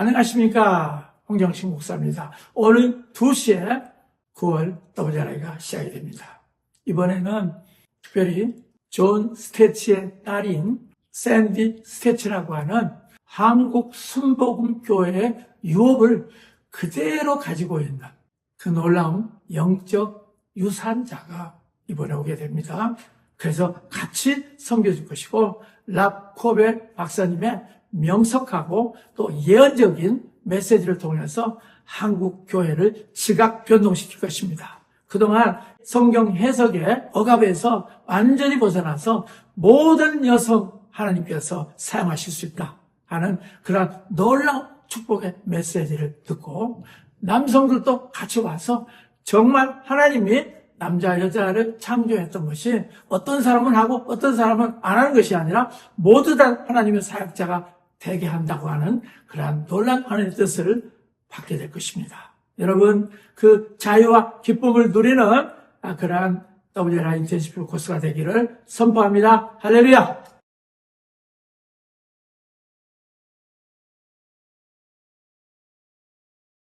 안녕하십니까. 홍정식 목사입니다. 오늘 2시에 9월 WRI가 시작이 됩니다. 이번에는 특별히 존 스태치의 딸인 샌디 스태치라고 하는 한국 순복음교회의 유업을 그대로 가지고 있는 그 놀라운 영적 유산자가 이번에 오게 됩니다. 그래서 같이 섬겨줄 것이고 랍코벨 박사님의 명석하고 또 예언적인 메시지를 통해서 한국 교회를 지각 변동시킬 것입니다. 그동안 성경 해석의 억압에서 완전히 벗어나서 모든 여성 하나님께서 사용하실 수 있다 하는 그런 놀라운 축복의 메시지를 듣고 남성들도 같이 와서 정말 하나님이 남자 여자를 창조했던 것이 어떤 사람은 하고 어떤 사람은 안 하는 것이 아니라 모두 다 하나님의 사역자가 되게 한다고 하는 그러한 놀란 하나님의 뜻을 받게 될 것입니다. 여러분 그 자유와 기쁨을 누리는 아, 그러한 WRI 인텐시브 코스가 되기를 선포합니다. 할렐루야!